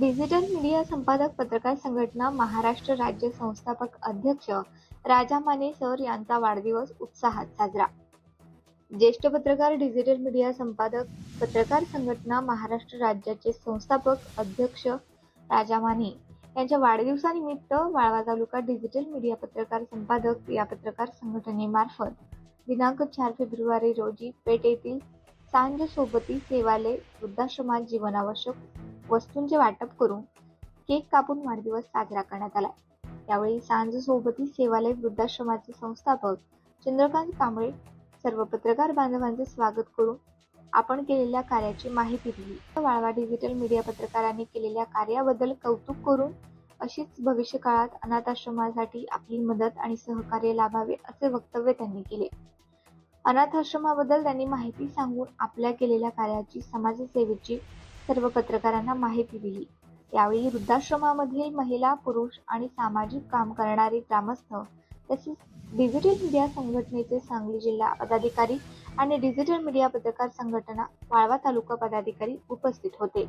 Digital media संपादक पत्रकार संघटना महाराष्ट्र राज्य संस्थापक अध्यक्ष राजा माने सर यांचा वाढदिवस उत्साहात साजरा. ज्येष्ठ पत्रकार डिजिटल मीडिया संपादक पत्रकार संघटना महाराष्ट्र राज्याचे संस्थापक अध्यक्ष राजा माने यांच्या वाढदिवसानिमित्त वाळवा तालुका डिजिटल मीडिया पत्रकार संपादक या पत्रकार संघटनेमार्फत दिनांक चार फेब्रुवारी रोजी पेठ येथील सांज सोबती सेवालय वृद्धाश्रमात जीवनावश्यक वस्तूंचे वाटप करून केक कापून वाढदिवस साजरा करण्यात आला यावेळी सांज सोबती सेवालय वृद्धाश्रमाचे संस्थापक चंद्रकांत कांबळे सर्व पत्रकार बांधवांचे स्वागत करून आपण केलेल्या कार्याची माहिती दिली. वाळवा डिजिटल मीडिया पत्रकारांनी केलेल्या कार्याबद्दल कौतुक करून अशीच भविष्य काळात अनाथाश्रमासाठी आपली मदत आणि सहकार्य लाभावे असे वक्तव्य त्यांनी केले. अनाथाश्रमाबद्दल त्यांनी माहिती सांगून आपल्या केलेल्या कार्याची समाजसेवेची सर्व पत्रकारांना माहिती दिली. यावेळी वृद्धाश्रमामधील महिला पुरुष आणि सामाजिक काम करणारे ग्रामस्थ तसेच डिजिटल मीडिया संघटनेचे सांगली जिल्हा पदाधिकारी आणि डिजिटल मीडिया पत्रकार संघटना वाळवा तालुका पदाधिकारी उपस्थित होते.